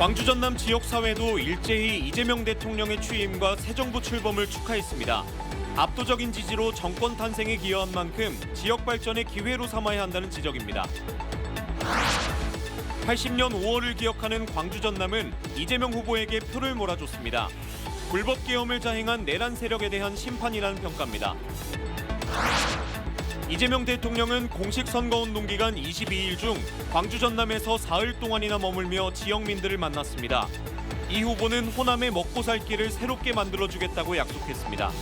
광주 전남 지역 사회도 일제히 이재명 대통령의 취임과 새 정부 출범을 축하했습니다. 압도적인 지지로 정권 탄생에 기여한 만큼 지역 발전의 기회로 삼아야 한다는 지적입니다. 80년 5월을 기억하는 광주 전남은 이재명 후보에게 표를 몰아줬습니다. 불법 계엄을 자행한 내란 세력에 대한 심판이라는 평가입니다. 이재명 대통령은 공식 선거운동 기간 22일 중 광주 전남에서 사흘 동안이나 머물며 지역민들을 만났습니다. 이 후보는 호남의 먹고 살 길을 새롭게 만들어주겠다고 약속했습니다.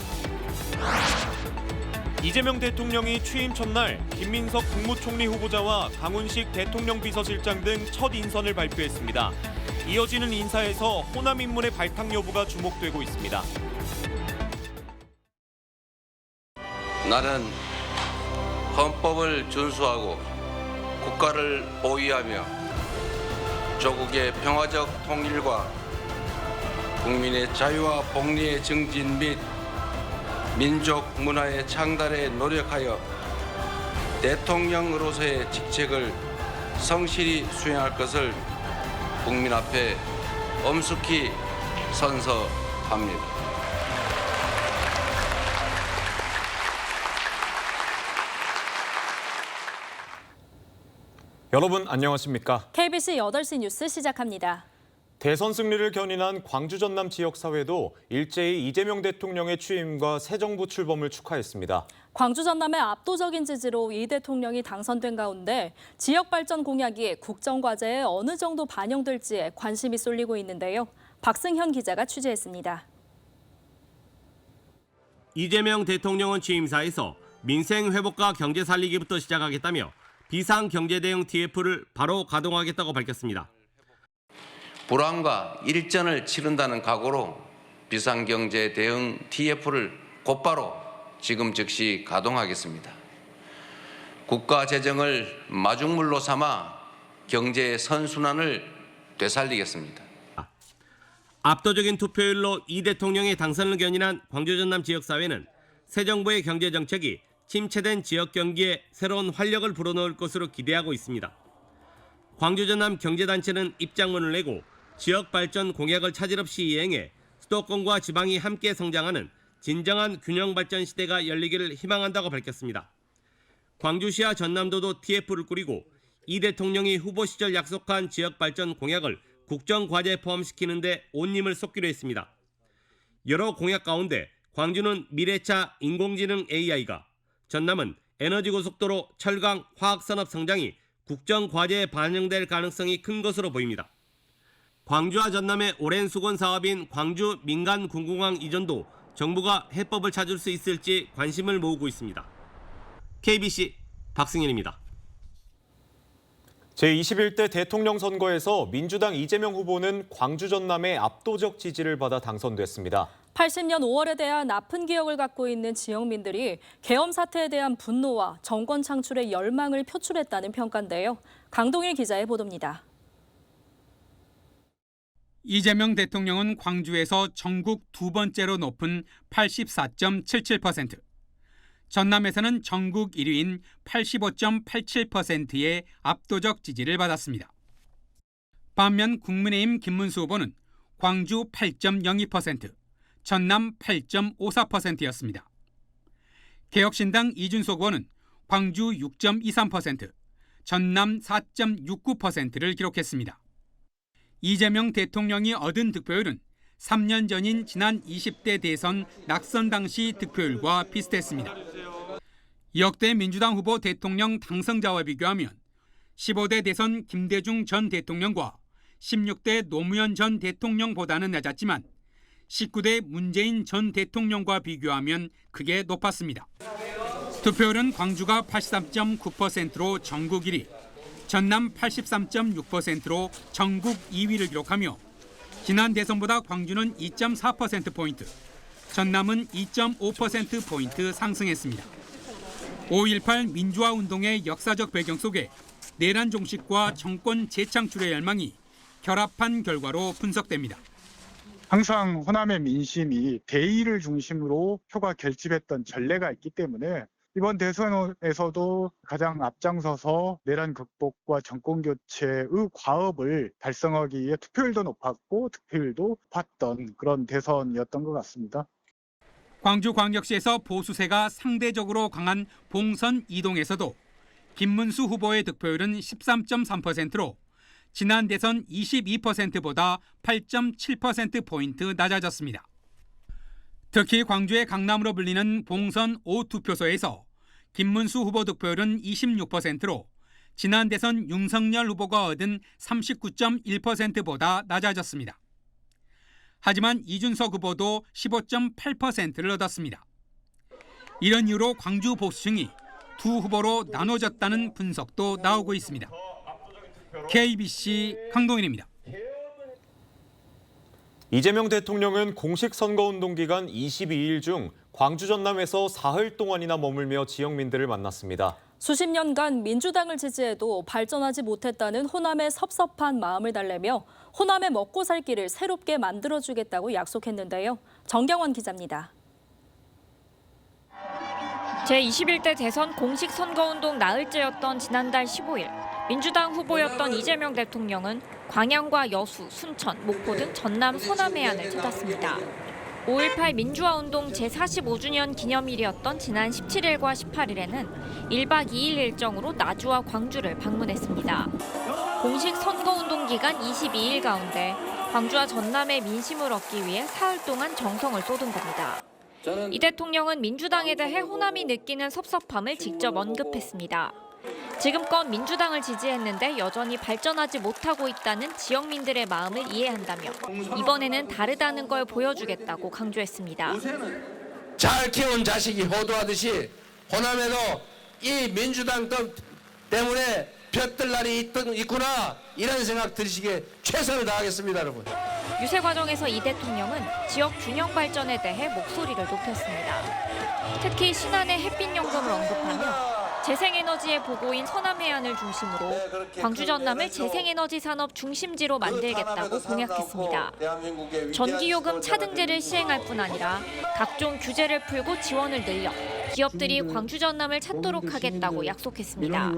이재명 대통령이 취임 첫날 김민석 국무총리 후보자와 강훈식 대통령 비서실장 등 첫 인선을 발표했습니다. 이어지는 인사에서 호남 인물의 발탁 여부가 주목되고 있습니다. 나는 헌법을 준수하고 국가를 보위하며 조국의 평화적 통일과 국민의 자유와 복리의 증진 및 민족 문화의 창달에 노력하여 대통령으로서의 직책을 성실히 수행할 것을 국민 앞에 엄숙히 선서합니다. 여러분 안녕하십니까? KBC 8시 뉴스 시작합니다. 대선 승리를 견인한 광주 전남 지역 사회도 일제히 이재명 대통령의 취임과 새 정부 출범을 축하했습니다. 광주 전남의 압도적인 지지로 이 대통령이 당선된 가운데 지역 발전 공약이 국정 과제에 어느 정도 반영될지에 관심이 쏠리고 있는데요. 박승현 기자가 취재했습니다. 이재명 대통령은 취임사에서 민생 회복과 경제 살리기부터 시작하겠다며 비상 경제 대응 TF를 바로 가동하겠다고 밝혔습니다. 불안과 일전을 치른다는 각오로 비상경제 대응 TF를 곧바로 지금 즉시 가동하겠습니다. 국가 재정을 마중물로 삼아 경제 선순환을 되살리겠습니다. 압도적인 투표율로 이 대통령의 당선을 견인한 광주 전남 지역 사회는 새 정부의 경제 정책이 침체된 지역 경기에 새로운 활력을 불어넣을 것으로 기대하고 있습니다. 광주 전남 경제단체는 입장문을 내고 지역 발전 공약을 차질 없이 이행해 수도권과 지방이 함께 성장하는 진정한 균형 발전 시대가 열리기를 희망한다고 밝혔습니다. 광주시와 전남도도 TF를 꾸리고 이 대통령이 후보 시절 약속한 지역 발전 공약을 국정 과제에 포함시키는데 온 힘을 쏟기로 했습니다. 여러 공약 가운데 광주는 미래차 인공지능 AI가, 전남은 에너지 고속도로, 철강, 화학산업 성장이 국정 과제에 반영될 가능성이 큰 것으로 보입니다. 광주와 전남의 오랜 수건 사업인 광주 민간 군공항 이전도 정부가 해법을 찾을 수 있을지 관심을 모으고 있습니다. KBC 박승현입니다. 제21대 대통령 선거에서 민주당 이재명 후보는 광주 전남의 압도적 지지를 받아 당선됐습니다. 80년 5월에 대한 아픈 기억을 갖고 있는 지역민들이 계엄 사태에 대한 분노와 정권 창출의 열망을 표출했다는 평가인데요. 강동일 기자의 보도입니다. 이재명 대통령은 광주에서 전국 두 번째로 높은 84.77%, 전남에서는 전국 1위인 85.87%의 압도적 지지를 받았습니다. 반면 국민의힘 김문수 후보는 광주 8.02%, 전남 8.54%였습니다. 개혁신당 이준석 의원은 광주 6.23%, 전남 4.69%를 기록했습니다. 이재명 대통령이 얻은 득표율은 3년 전인 지난 20대 대선 낙선 당시 득표율과 비슷했습니다. 역대 민주당 후보 대통령 당선자와 비교하면 15대 대선 김대중 전 대통령과 16대 노무현 전 대통령보다는 낮았지만 19대 문재인 전 대통령과 비교하면 크게 높았습니다. 투표율은 광주가 83.9%로 전국 1위, 전남 83.6%로 전국 2위를 기록하며 지난 대선보다 광주는 2.4%포인트, 전남은 2.5%포인트 상승했습니다. 5.18 민주화 운동의 역사적 배경 속에 내란 종식과 정권 재창출의 열망이 결합한 결과로 분석됩니다. 항상 호남의 민심이 대의를 중심으로 표가 결집했던 전례가 있기 때문에 이번 대선에서도 가장 앞장서서 내란 극복과 정권 교체의 과업을 달성하기 위해 투표율도 높았고 득표율도 높았던 그런 대선이었던 것 같습니다. 광주광역시에서 보수세가 상대적으로 강한 봉선 이동에서도 김문수 후보의 득표율은 13.3%로 지난 대선 22%보다 8.7%포인트 낮아졌습니다. 특히 광주의 강남으로 불리는 봉선 5투표소에서 김문수 후보 득표율은 26%로 지난 대선 윤석열 후보가 얻은 39.1%보다 낮아졌습니다. 하지만 이준석 후보도 15.8%를 얻었습니다. 이런 이유로 광주 보수층이 두 후보로 나눠졌다는 분석도 나오고 있습니다. KBC 강동인입니다. 이재명 대통령은 공식 선거운동 기간 22일 중 광주 전남에서 사흘 동안이나 머물며 지역민들을 만났습니다. 수십 년간 민주당을 지지해도 발전하지 못했다는 호남의 섭섭한 마음을 달래며 호남의 먹고 살 길을 새롭게 만들어주겠다고 약속했는데요. 정경원 기자입니다. 제21대 대선 공식 선거운동 나흘째였던 지난달 15일 민주당 후보였던 이재명 대통령은 광양과 여수, 순천, 목포 등 전남 서남 해안을 찾았습니다. 5.18 민주화운동 제45주년 기념일이었던 지난 17일과 18일에는 1박 2일 일정으로 나주와 광주를 방문했습니다. 공식 선거운동 기간 22일 가운데 광주와 전남의 민심을 얻기 위해 사흘 동안 정성을 쏟은 겁니다. 이 대통령은 민주당에 대해 호남이 느끼는 섭섭함을 직접 언급했습니다. 지금껏 민주당을 지지했는데 여전히 발전하지 못하고 있다는 지역민들의 마음을 이해한다며 이번에는 다르다는 걸 보여주겠다고 강조했습니다. 잘 키운 자식이 호도하듯이 호남에도 이 민주당 것 때문에 볕들 날이 있- 있구나 이런 생각 드시기에 최선을 다하겠습니다 여러분. 유세 과정에서 이 대통령은 지역 균형 발전에 대해 목소리를 높였습니다. 특히 신안의 햇빛 연금을 언급하며 재생에너지의 보고인 서남 해안을 중심으로 광주 전남을 재생에너지 산업 중심지로 만들겠다고 공약했습니다. 전기요금 차등제를 시행할 뿐 아니라 각종 규제를 풀고 지원을 늘려 기업들이 광주 전남을 찾도록 하겠다고 약속했습니다.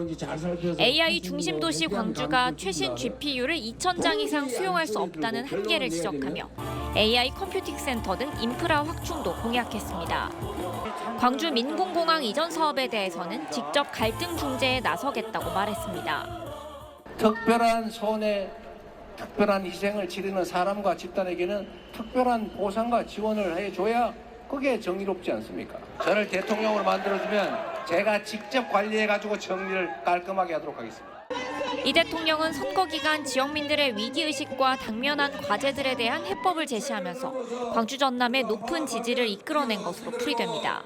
AI 중심 도시 광주가 최신 GPU를 2,000장 이상 수용할 수 없다는 한계를 지적하며 AI 컴퓨팅 센터 등 인프라 확충도 공약했습니다. 광주 민공공항 이전 사업에 대해서는 직접 갈등 중재에 나서겠다고 말했습니다. 특별한 손해, 특별한 희생을 치르는 사람과 집단에게는 특별한 보상과 지원을 해줘야 그게 정의롭지 않습니까? 저를 대통령으로 만들어주면 제가 직접 관리해가지고 정리를 깔끔하게 하도록 하겠습니다. 이 대통령은 선거 기간 지역민들의 위기 의식과 당면한 과제들에 대한 해법을 제시하면서 광주 전남의 높은 지지를 이끌어낸 것으로 풀이됩니다.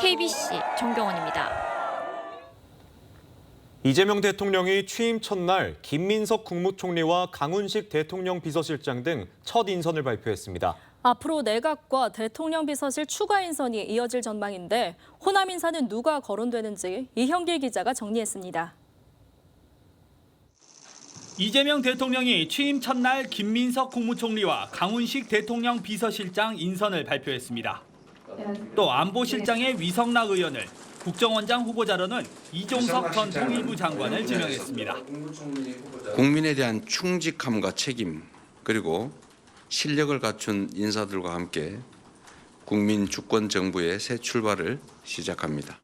KBC 정경원입니다. 이재명 대통령이 취임 첫날 김민석 국무총리와 강훈식 대통령 비서실장 등 첫 인선을 발표했습니다. 앞으로 내각과 대통령 비서실 추가 인선이 이어질 전망인데 호남 인사는 누가 거론되는지 이형길 기자가 정리했습니다. 이재명 대통령이 취임 첫날 김민석 국무총리와 강훈식 대통령 비서실장 인선을 발표했습니다. 또 안보실장의 위성락 의원을 국정원장 후보자로는 이종석 전 통일부 장관을 지명했습니다. 국민에 대한 충직함과 책임 그리고 실력을 갖춘 인사들과 함께 국민 주권 정부의 새 출발을 시작합니다.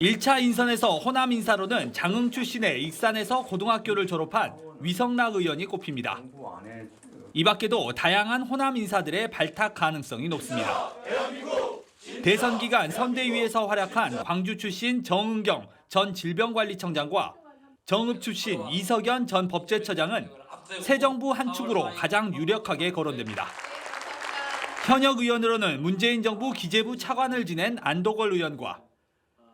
1차 인선에서 호남 인사로는 장흥 출신의 익산에서 고등학교를 졸업한 위성락 의원이 꼽힙니다. 이 밖에도 다양한 호남 인사들의 발탁 가능성이 높습니다. 대선 기간 선대위에서 활약한 광주 출신 정은경 전 질병관리청장과 정읍 출신 이석연 전 법제처장은 새 정부 한 축으로 가장 유력하게 거론됩니다. 현역 의원으로는 문재인 정부 기재부 차관을 지낸 안도걸 의원과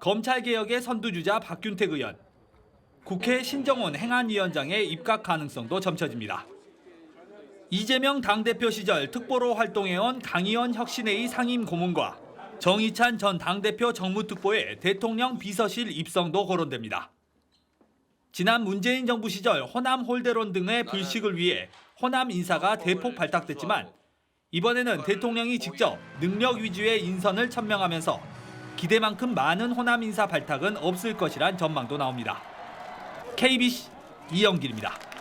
검찰개혁의 선두주자 박균택 의원, 국회 신정원 행안위원장의 입각 가능성도 점쳐집니다. 이재명 당대표 시절 특보로 활동해온 강의원 혁신회의 상임 고문과 정의찬 전 당대표 정무특보의 대통령 비서실 입성도 거론됩니다. 지난 문재인 정부 시절 호남 홀대론 등의 불식을 위해 호남 인사가 대폭 발탁됐지만 이번에는 대통령이 직접 능력 위주의 인선을 천명하면서 기대만큼 많은 호남 인사 발탁은 없을 것이란 전망도 나옵니다. KBC 이영길입니다.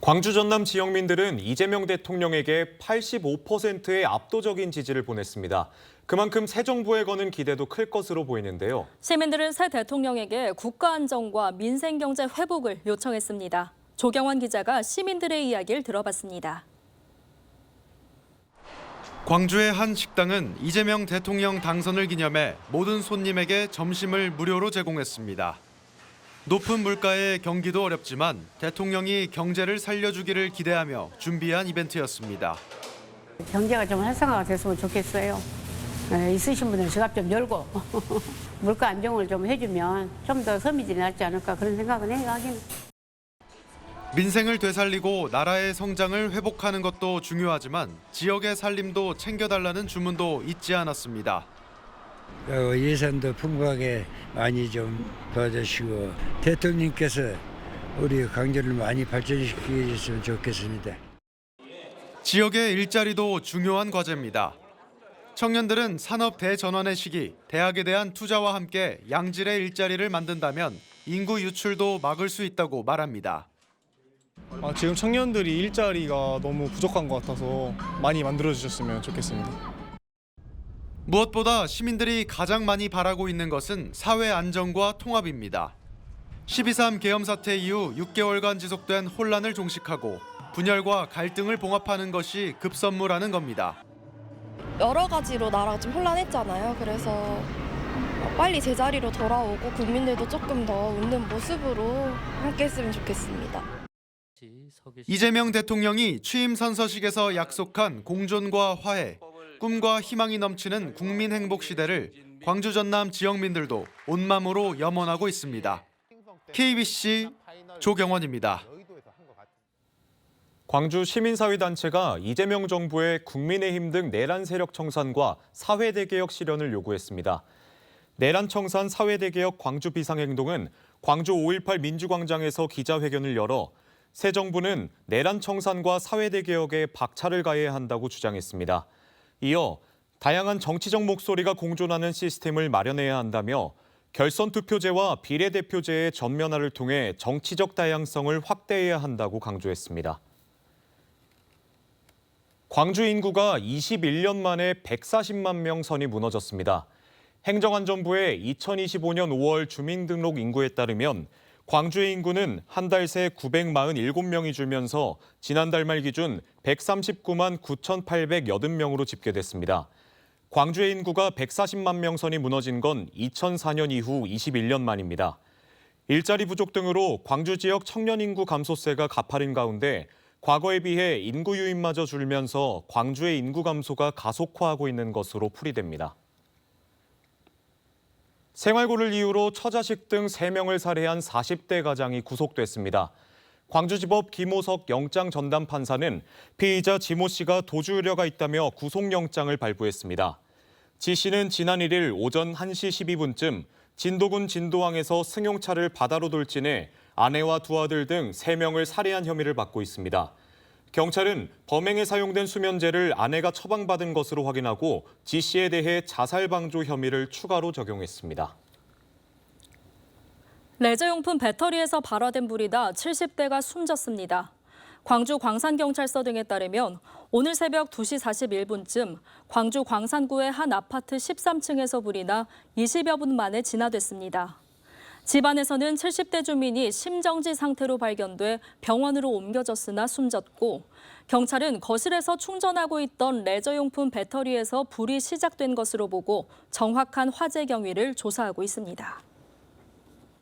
광주 전남 지역민들은 이재명 대통령에게 85%의 압도적인 지지를 보냈습니다. 그만큼 새 정부에 거는 기대도 클 것으로 보이는데요. 시민들은 새 대통령에게 국가 안정과 민생 경제 회복을 요청했습니다. 조경환 기자가 시민들의 이야기를 들어봤습니다. 광주의 한 식당은 이재명 대통령 당선을 기념해 모든 손님에게 점심을 무료로 제공했습니다. 높은 물가에 경기도 어렵지만 대통령이 경제를 살려주기를 기대하며 준비한 이벤트였습니다. 경제가 좀 활성화가 됐으면 좋겠어요. 에, 있으신 분들은 지갑 좀 열고 물가 안정을 좀 해주면 좀 더 서민들이 낫지 않을까 그런 생각은 해요. 하긴. 민생을 되살리고 나라의 성장을 회복하는 것도 중요하지만 지역의 살림도 챙겨달라는 주문도 잊지 않았습니다. 어, 예산도 풍부하게 많이 좀 도와주시고 대통령께서 우리 강주를 많이 발전시켜 주셨으면 좋겠습니다. 지역의 일자리도 중요한 과제입니다. 청년들은 산업 대전환의 시기, 대학에 대한 투자와 함께 양질의 일자리를 만든다면 인구 유출도 막을 수 있다고 말합니다. 아, 지금 청년들이 일자리가 너무 부족한 것 같아서 많이 만들어 주셨으면 좋겠습니다. 무엇보다 시민들이 가장 많이 바라고 있는 것은 사회 안정과 통합입니다. 12.3 계엄 사태 이후 6개월간 지속된 혼란을 종식하고 분열과 갈등을 봉합하는 것이 급선무라는 겁니다. 여러 가지로 나라가 좀 혼란했잖아요. 그래서 빨리 제자리로 돌아오고 국민들도 조금 더 웃는 모습으로 함께 했으면 좋겠습니다. 이재명 대통령이 취임 선서식에서 약속한 공존과 화해, 꿈과 희망이 넘치는 국민 행복 시대를 광주 전남 지역민들도 온 마음으로 염원하고 있습니다. KBC 조경원입니다. 광주 시민사회단체가 이재명 정부의 국민의힘 등 내란 세력 청산과 사회대 개혁 실현을 요구했습니다. 내란 청산 사회대 개혁 광주 비상행동은 광주 5.18 민주광장에서 기자회견을 열어 새 정부는 내란 청산과 사회대 개혁에 박차를 가해야 한다고 주장했습니다. 이어 다양한 정치적 목소리가 공존하는 시스템을 마련해야 한다며 결선 투표제와 비례대표제의 전면화를 통해 정치적 다양성을 확대해야 한다고 강조했습니다. 광주 인구가 21년 만에 140만 명 선이 무너졌습니다. 행정안전부의 2025년 5월 주민등록 인구에 따르면 광주의 인구는 한 달 새 947명이 줄면서 지난달 말 기준 139만 9,880명으로 집계됐습니다. 광주의 인구가 140만 명 선이 무너진 건 2004년 이후 21년 만입니다. 일자리 부족 등으로 광주 지역 청년 인구 감소세가 가파른 가운데 과거에 비해 인구 유입마저 줄면서 광주의 인구 감소가 가속화하고 있는 것으로 풀이됩니다. 생활고를 이유로 처자식 등 3명을 살해한 40대 가장이 구속됐습니다. 광주지법 김호석 영장 전담 판사는 피의자 지모 씨가 도주 우려가 있다며 구속영장을 발부했습니다. 지 씨는 지난 1일 오전 1시 12분쯤 진도군 진도항에서 승용차를 바다로 돌진해 아내와 두 아들 등 3명을 살해한 혐의를 받고 있습니다. 경찰은 범행에 사용된 수면제를 아내가 처방받은 것으로 확인하고 지 씨에 대해 자살 방조 혐의를 추가로 적용했습니다. 레저용품 배터리에서 발화된 불이다 70대가 숨졌습니다. 광주 광산경찰서 등에 따르면 오늘 새벽 2시 41분쯤 광주 광산구의 한 아파트 13층에서 불이 나 20여 분 만에 진화됐습니다. 집안에서는 70대 주민이 심정지 상태로 발견돼 병원으로 옮겨졌으나 숨졌고 경찰은 거실에서 충전하고 있던 레저용품 배터리에서 불이 시작된 것으로 보고 정확한 화재 경위를 조사하고 있습니다.